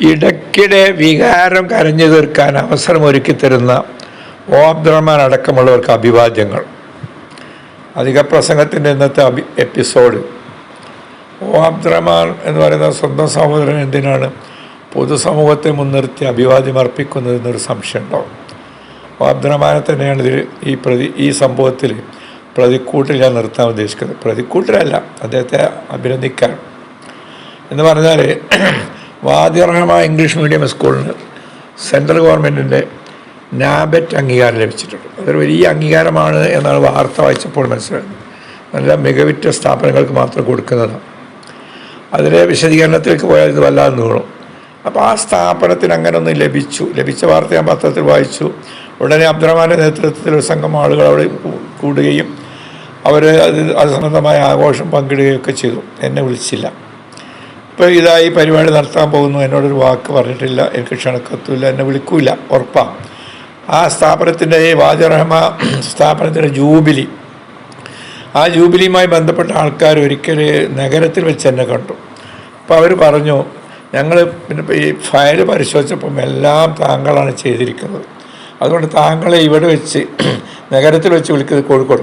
ഇടയ്ക്കിടെ വികാരം കരഞ്ഞു തീർക്കാൻ അവസരം തരുന്ന ഒ അടക്കമുള്ളവർക്ക് അഭിവാദ്യങ്ങൾ. അധിക പ്രസംഗത്തിന്റെ ഇന്നത്തെ അഭി എപ്പിസോഡ്. ഒ എന്ന് പറയുന്ന സ്വന്തം സഹോദരൻ എന്തിനാണ് പൊതുസമൂഹത്തെ മുൻനിർത്തി അഭിവാദ്യം അർപ്പിക്കുന്നത് എന്നൊരു സംശയമുണ്ടോ ഒ അബ്ദുറഹ്മാനെ തന്നെയാണ് ഇതിൽ ഈ പ്രതി ഈ സംഭവത്തിൽ പ്രതിക്കൂട്ടിൽ ഞാൻ നിർത്താൻ ഉദ്ദേശിക്കുന്നത്. പ്രതിക്കൂട്ടിലല്ല അദ്ദേഹത്തെ അഭിനന്ദിക്കാൻ. എന്ന് പറഞ്ഞാൽ വാദിറഹമ ഇംഗ്ലീഷ് മീഡിയം സ്കൂളിന് സെൻട്രൽ ഗവൺമെന്റിന്റെ നാബറ്റ് അംഗീകാരം ലഭിച്ചിട്ടുണ്ട്. അതൊരു വലിയ അംഗീകാരമാണ് എന്നാണ് വാർത്ത വായിച്ചപ്പോൾ മനസ്സിലായത്. നല്ല മികവുറ്റ സ്ഥാപനങ്ങൾക്ക് മാത്രം കൊടുക്കുന്നതാണ് അതിലെ വിശദീകരണത്തിലേക്ക് പോയാൽ ഇത് വല്ലാതെ നീളും. അപ്പോൾ ആ സ്ഥാപനത്തിന് അങ്ങനെ ഒന്ന് ലഭിച്ചു. ലഭിച്ച വാർത്ത ഞാൻ പത്രത്തിൽ വായിച്ചു. ഉടനെ അബ്ദുറഹ്മാന്റെ നേതൃത്വത്തിൽ ഒരു സംഘം ആളുകൾ അവിടെ കൂടുകയും അവർ അത് അത് സംബന്ധമായ ആഘോഷം പങ്കിടുകയൊക്കെ ചെയ്തു. എന്നെ വിളിച്ചില്ല. ഇപ്പോൾ ഇതായി പരിപാടി നടത്താൻ പോകുന്നു. എന്നോടൊരു വാക്ക് പറഞ്ഞിട്ടില്ല. എനിക്ക് ക്ഷണക്കത്തുമില്ല. എന്നെ വിളിക്കൂല. ഉറപ്പാണ് ആ സ്ഥാപനത്തിന്റെ ഈ വാജറഹ്മ സ്ഥാപനത്തിന്റെ ജൂബിലി. ആ ജൂബിലിയുമായി ബന്ധപ്പെട്ട ആൾക്കാർ ഒരിക്കൽ നഗരത്തിൽ വെച്ച് എന്നെ കണ്ടു. അപ്പോൾ അവർ പറഞ്ഞു ഞങ്ങൾ പിന്നെ ഈ ഫയൽ പരിശോധിച്ചപ്പം എല്ലാം താങ്കളാണ് ചെയ്തിരിക്കുന്നത്. അതുകൊണ്ട് താങ്കളെ ഇവിടെ വെച്ച് നഗരത്തിൽ വെച്ച് വിളിക്കുന്നത് കോഴിക്കോട്.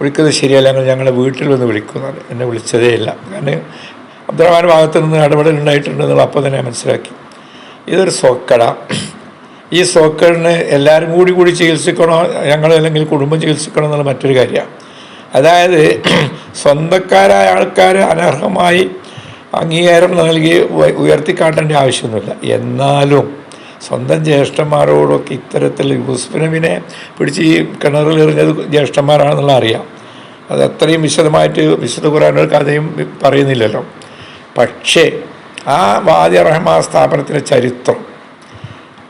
വിളിക്കുന്നത് ശരിയല്ല. ഞങ്ങൾ ഞങ്ങളെ വീട്ടിൽ വന്ന് വിളിക്കുന്നത് എന്നെ വിളിച്ചതേ ഇല്ല. കാരണം അബ്ദുറഹ്മാൻ ഭാഗത്ത് നിന്ന് ഇടപെടൽ ഉണ്ടായിട്ടുണ്ടെന്നുള്ള അപ്പോൾ തന്നെ മനസ്സിലാക്കി. ഇതൊരു സോക്കട. ഈ സോക്കടിന് എല്ലാവരും കൂടി കൂടി ചികിത്സിക്കണോ ഞങ്ങൾ അല്ലെങ്കിൽ കുടുംബം ചികിത്സിക്കണോ എന്നുള്ള മറ്റൊരു കാര്യമാണ് അതായത് സ്വന്തക്കാരായ ആൾക്കാർ അനർഹമായി അംഗീകാരം നൽകി ഉയർത്തിക്കാട്ടേണ്ട ആവശ്യമൊന്നുമില്ല. എന്നാലും സ്വന്തം ജ്യേഷ്ഠന്മാരോടൊക്കെ ഇത്തരത്തിൽ യൂസുഫ് നബിനെ പിടിച്ച് ഈ കിണറിൽ എറിഞ്ഞത് ജ്യേഷ്ഠന്മാരാണെന്നുള്ള അറിയാം. അത് അത്രയും വിശദമായിട്ട് വിശുദ്ധ ഖുറാനൊരു കഥയും പറയുന്നില്ലല്ലോ. പക്ഷേ ആ വാദി റഹ്മാൻ സ്ഥാപനത്തിന്റെ ചരിത്രം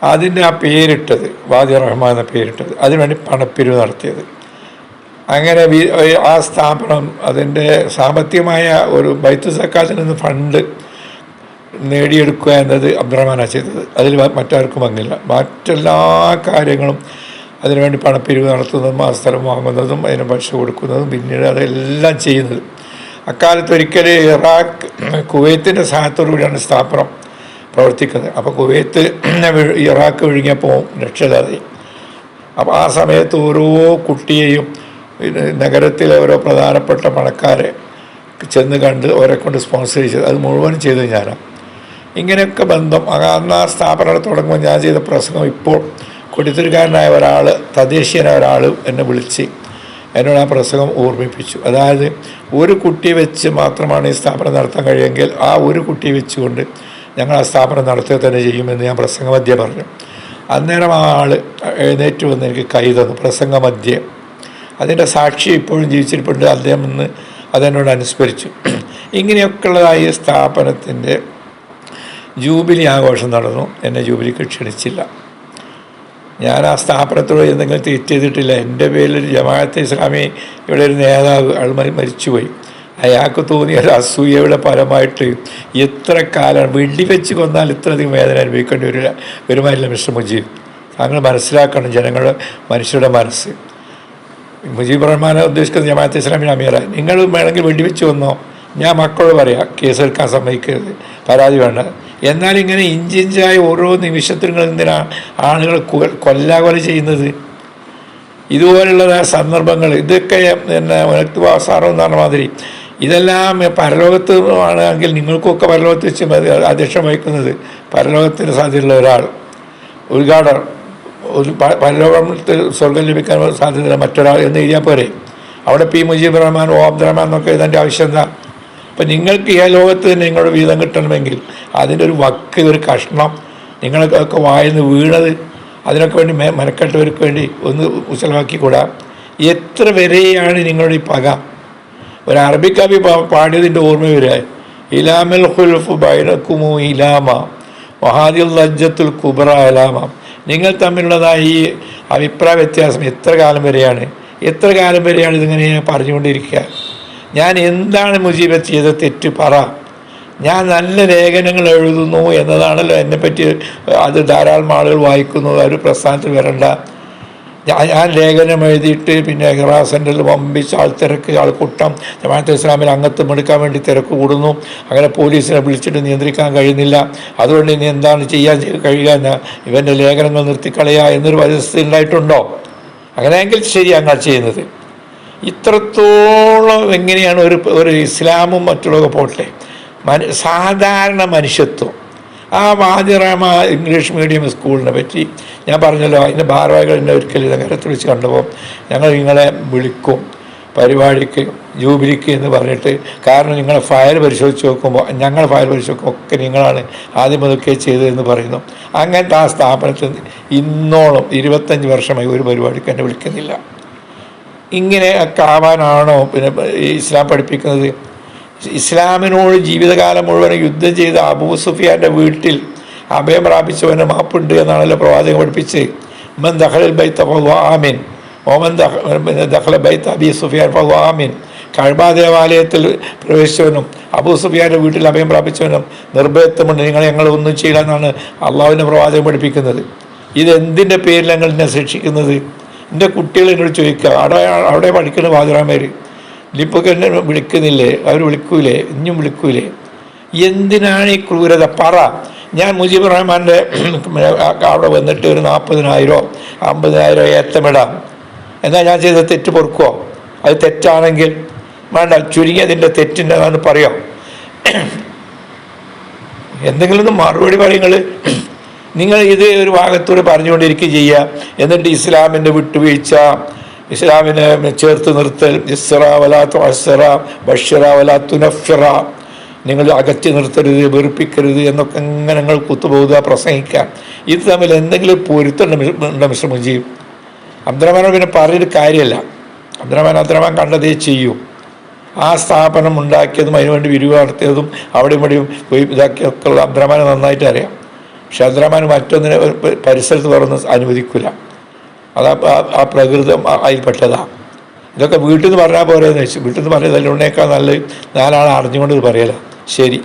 അതിന്റെ ആ പേരിട്ടത് വാദി റഹ്മാൻ എന്ന പേരിട്ടത് അതിനുവേണ്ടി പണപ്പിരിവ് നടത്തിയത്. അങ്ങനെ ആ സ്ഥാപനം അതിന്റെ സാമ്പത്തികമായ ഒരു ബൈത്തു സർക്കാരിൽ നിന്ന് ഫണ്ട് നേടിയെടുക്കുക എന്നത് അബ്ദുറഹ്മാനാണ് ചെയ്തത്. അതിൽ മറ്റാർക്കും പങ്കില്ല. മറ്റെല്ലാ കാര്യങ്ങളും അതിനുവേണ്ടി പണപ്പിരിവ് നടത്തുന്നതും ആ സ്ഥലം വാങ്ങുന്നതും അതിന് പൈസ കൊടുക്കുന്നതും പിന്നീട് അതെല്ലാം ചെയ്യുന്നത് അക്കാലത്ത് ഒരിക്കൽ ഇറാഖ് കുവൈത്തിന്റെ സഹായത്തോടുകൂടിയാണ് സ്ഥാപനം പ്രവർത്തിക്കുന്നത്. അപ്പോൾ കുവൈത്ത് ഇറാഖ് വിഴുങ്ങിയപ്പോൾ രക്ഷയില്ലാതെ. അപ്പോൾ ആ സമയത്ത് ഓരോ കുട്ടിയെയും നഗരത്തിലെ ഓരോ പ്രധാനപ്പെട്ട പണക്കാരെ ചെന്ന് കണ്ട് അവരെ കൊണ്ട് സ്പോൺസർ ചെയ്തത് അത് മുഴുവൻ ചെയ്തത് ഞാനാണ് ഇങ്ങനെയൊക്കെ ബന്ധം അന്ന് ആ സ്ഥാപനം തുടങ്ങുമ്പോൾ ഞാൻ ചെയ്ത പ്രസംഗം ഇപ്പോൾ കൊടിത്തിരിക്കാരനായ ഒരാൾ തദ്ദേശീയനായ ഒരാൾ എന്നെ വിളിച്ച് എന്നോട് ആ പ്രസംഗം ഓർമ്മിപ്പിച്ചു. അതായത് ഒരു കുട്ടി വെച്ച് മാത്രമാണ് ഈ സ്ഥാപനം നടത്താൻ കഴിയുമെങ്കിൽ ആ ഒരു കുട്ടി വെച്ചുകൊണ്ട് ഞങ്ങൾ ആ സ്ഥാപനം നടത്തുക തന്നെ ചെയ്യുമെന്ന് ഞാൻ പ്രസംഗമധ്യ പറഞ്ഞു. അന്നേരം ആ ആൾ എഴുന്നേറ്റ് വന്ന് എനിക്ക് കൈ തന്നു പ്രസംഗമധ്യേ. അതിന്റെ സാക്ഷി ഇപ്പോഴും ജീവിച്ചിരിപ്പുണ്ട്. അദ്ദേഹം ഇന്ന് അതെന്നോട് അനുസ്മരിച്ചു. ഇങ്ങനെയൊക്കെയുള്ളതായ സ്ഥാപനത്തിന്റെ ജൂബിലി ആഘോഷം നടന്നു. എന്നെ ജൂബിലിക്ക് ക്ഷണിച്ചില്ല. ഞാൻ ആ സ്ഥാപനത്തോട് എന്തെങ്കിലും തെറ്റ് ചെയ്തിട്ടില്ല. എന്റെ പേരിൽ ജമാഅത്തെ ഇസ്ലാമി ഇവിടെ ഒരു നേതാവ് ആൾ മരിച്ചുപോയി. അയാൾക്ക് തോന്നിയ ഒരു അസൂയയുടെ ഫലമായിട്ട് എത്ര കാലം വെടിവെച്ച് കൊന്നാൽ ഇത്രയധികം വേദന അനുഭവിക്കേണ്ടി വരില്ല. വരുമാനില്ല മിസ്റ്റർ മുജീബ്. താങ്കൾ മനസ്സിലാക്കണം ജനങ്ങളുടെ മനുഷ്യരുടെ മനസ്സ്. മുജീബ് റഹ്മാനെ ഉദ്ദേശിക്കുന്ന ജമാഅത്തെ ഇസ്ലാമിന് അമീറ. നിങ്ങൾ വേണമെങ്കിൽ വെടിവെച്ച് വന്നോ ഞാൻ മക്കളോട് പറയാം കേസെടുക്കാൻ സമ്മതിക്കരുത്. പരാതി വേണ്ട. എന്നാൽ ഇങ്ങനെ ഇഞ്ചിഞ്ചായി ഓരോ നിമിഷത്തിനും എന്തിനാ ആളുകൾ കൊല്ലാകൊല ചെയ്യുന്നത്. ഇതുപോലുള്ള സന്ദർഭങ്ങൾ ഇതൊക്കെ പിന്നെ സാറോ എന്ന് പറഞ്ഞ മാതിരി. ഇതെല്ലാം പരലോകത്ത് ആണെങ്കിൽ നിങ്ങൾക്കൊക്കെ പരലോകത്ത് വെച്ച് അധ്യക്ഷം വഹിക്കുന്നത്. പരലോകത്തിന് സാധ്യതയുള്ള ഒരാൾ. ഉദ്ഘാടനം. ഒരു പരലോകത്തിൽ സ്വർഗം ലഭിക്കാൻ സാധ്യതയുള്ള മറ്റൊരാൾ എന്ന് എഴുതിയാൽ പോരെ. അവിടെ പി മുജീബ് റഹ്മാൻ ഓ അബ്ദുറഹ്മാൻ എന്നൊക്കെ എഴുതേണ്ട ആവശ്യം എന്താ? അപ്പം നിങ്ങൾക്ക് ഈ ലോകത്ത് നിങ്ങളുടെ വീതം കിട്ടണമെങ്കിൽ അതിന്റെ ഒരു വക്ക് ഒരു കഷ്ണം നിങ്ങളൊക്കെ വായന്ന് വീണത് അതിനൊക്കെ വേണ്ടി മെനക്കെട്ടവർക്ക് വേണ്ടി ഒന്ന് ഉച്ചലമാക്കിക്കൂടാ എത്ര വരെയാണ് നിങ്ങളുടെ ഈ പക? ഒരു അറബി കവി പാടിയതിന്റെ ഓർമ്മ വരിക ഇലാമൽ ഹുൽഫ് ബൈനക്കുമു ഇലാമ മഹാദിൽ ലജ്ജത്തുൽ കുബറ ഇലാമ. നിങ്ങൾ തമ്മിലുള്ളതായ ഈ അഭിപ്രായ വ്യത്യാസം എത്ര കാലം വരെയാണ്? എത്ര കാലം വരെയാണ് ഇതിങ്ങനെ പറഞ്ഞുകൊണ്ടിരിക്കുക? ഞാൻ എന്താണ് മുജീബ് ചെയ്ത തെറ്റ് പറ. ഞാൻ നല്ല ലേഖനങ്ങൾ എഴുതുന്നു എന്നതാണല്ലോ എന്നെപ്പറ്റി അത് ധാരാളം ആളുകൾ വായിക്കുന്നു ഒരു പ്രസ്ഥാനത്തിൽ വരണ്ട. ഞാൻ ലേഖനം എഴുതിയിട്ട് പിന്നെ ഹിറാ സെന്ററിൽ വമ്പിച്ച് ആൾ ആൾക്കൂട്ടം ജമാഅത്ത് ഇസ്ലാമിൽ അംഗത്വം എടുക്കാൻ വേണ്ടി തിരക്ക് കൂടുന്നു. അങ്ങനെ പോലീസിനെ വിളിച്ചിട്ട് നിയന്ത്രിക്കാൻ കഴിയുന്നില്ല. അതുകൊണ്ട് ഇനി എന്താണ് ചെയ്യാൻ ചെയ്യ- കഴിയുക എന്ന് ഇവന്റെ ലേഖനങ്ങൾ നിർത്തിക്കളയുക എന്നൊരു പരിസ്ഥിതി ഉണ്ടായിട്ടുണ്ടോ? അങ്ങനെയെങ്കിൽ ശരിയാണ് അങ്ങനെ ചെയ്യുന്നത്. ഇത്രത്തോളം എങ്ങനെയാണ് ഒരു ഒരു ഇസ്ലാമും മറ്റുള്ളതൊക്കെ പോട്ടെ? മനു സാധാരണ മനുഷ്യത്വം. ആ വാദിറാമ ഇംഗ്ലീഷ് മീഡിയം സ്കൂളിനെ പറ്റി ഞാൻ പറഞ്ഞല്ലോ അതിന്റെ ഭാരവാഹികൾ എന്നെ ഒരിക്കലും നഗരത്തിൽ വെച്ച് കണ്ടപ്പോൾ ഞങ്ങൾ നിങ്ങളെ വിളിക്കും പരിപാടിക്ക് ജൂബിലിക്ക് എന്ന് പറഞ്ഞിട്ട്. കാരണം നിങ്ങളെ ഫയൽ പരിശോധിച്ച് നോക്കുമ്പോൾ ഞങ്ങൾ ഫയൽ പരിശോധിച്ച് നോക്കുമ്പോൾ ഒക്കെ നിങ്ങളാണ് ആദ്യം മുതൽക്കേ ചെയ്തതെന്ന് പറയുന്നു. അങ്ങനത്തെ ആ സ്ഥാപനത്തിൽ ഇന്നോളം ഇരുപത്തഞ്ച് വർഷമായി ഒരു പരിപാടിക്ക് എന്നെ വിളിക്കുന്നില്ല. ഇങ്ങനെ ഒക്കെ ആവാനാണോ? പിന്നെ ഇസ്ലാം പഠിപ്പിക്കുന്നത്. ഇസ്ലാമിനോട് ജീവിതകാലം മുഴുവൻ യുദ്ധം ചെയ്ത അബൂ സുഫിയാന്റെ വീട്ടിൽ അഭയം പ്രാപിച്ചവന് മാപ്പുണ്ട് എന്നാണല്ലോ പ്രവാചകൻ പഠിപ്പിച്ച് മൻ ദഹലൽ ബൈത്ത ഫഹുവാമിൻ ഓമൻ ദഹ്ല ബൈത്ത് അബി സുഫിയാൻ ഫഹുവാമിൻ കഴബാ ദേവാലയത്തിൽ പ്രവേശിച്ചവനും അബൂ സുഫിയാന്റെ വീട്ടിൽ അഭയം പ്രാപിച്ചവനും നിർഭയത്വമുണ്ട്. നിങ്ങൾ ഞങ്ങൾ ഒന്നും ചെയ്യില്ല എന്നാണ് അള്ളാഹുവിന്റെ പ്രവാചകം പഠിപ്പിക്കുന്നത്. ഇതെന്തിന്റെ പേരിൽ ഞങ്ങൾ എന്നെ ശിക്ഷിക്കുന്നത്? എന്റെ കുട്ടികൾ എന്നോട് ചോദിക്കുക അവിടെ അവിടെ പഠിക്കുന്ന വാതിറാമേര് ഇപ്പോൾ എന്നെ വിളിക്കുന്നില്ലേ? അവർ വിളിക്കൂലേ? ഇനിയും വിളിക്കൂലേ? എന്തിനാണ് ഈ ക്രൂരത? പറ. ഞാൻ മുജീബ് റഹ്മാന്റെ അവിടെ വന്നിട്ട് ഒരു നാൽപ്പതിനായിരോ അമ്പതിനായിരോ ഏത്തമിടാം എന്നാൽ ഞാൻ ചെയ്ത തെറ്റ് പൊറുക്കുമോ അത് തെറ്റാണെങ്കിൽ വേണ്ട ചുരുങ്ങി അതിന്റെ തെറ്റിന്റെതാണെന്ന് പറയാം? എന്തെങ്കിലും മറുപടി പറയുങ്ങൾ നിങ്ങൾ ഇത് ഒരു ഭാഗത്തൂടെ പറഞ്ഞുകൊണ്ടിരിക്കുക ചെയ്യുക. എന്നിട്ട് ഇസ്ലാമിന്റെ വിട്ടുവീഴ്ച ഇസ്ലാമിനെ ചേർത്ത് നിർത്തൽ. ഇസ്റ വലാത്തു അസ്റ ബഷറ വലാത്തു നഫ്റ നിങ്ങൾ അകറ്റി നിർത്തരുത് വെറുപ്പിക്കരുത് എന്നൊക്കെ ഇങ്ങനെ നിങ്ങൾ കുത്തുപോകുക പ്രസംഗിക്കാം ഇത് തമ്മിൽ എന്തെങ്കിലും പൊരുത്തുണ്ട് മിസ്റ്റർ മുജീബ്? അബ്ദുറഹ്മാനോട് പിന്നെ പറഞ്ഞൊരു കാര്യമല്ല. അബ്ദുറഹ്മാൻ അബ്ദുറഹ്മാൻ കണ്ടതേ ചെയ്യൂ. ആ സ്ഥാപനം ഉണ്ടാക്കിയതും അതിനുവേണ്ടി വിരിവ് നടത്തിയതും അവിടെയും ഇവിടെയും പോയി ഇതാക്കിയൊക്കെ ഉള്ള അബ്ദുറഹ്മാനെ നന്നായിട്ട് അറിയാം. പക്ഷെ മറ്റൊന്നിനെ പരിസരത്ത് തുറന്ന് അനുവദിക്കില്ല അത് ആ- പ്രകൃതം അതിൽപ്പെട്ടതാണ് ഇതൊക്കെ വീട്ടിൽ നിന്ന് പറഞ്ഞാൽ പോരെന്ന് വെച്ചു. വീട്ടിൽ നിന്ന് പറഞ്ഞതല്ല ഉണ്ണേക്കാൾ നല്ല നാലാൾ അറിഞ്ഞുകൊണ്ട് പറയല. ശരി.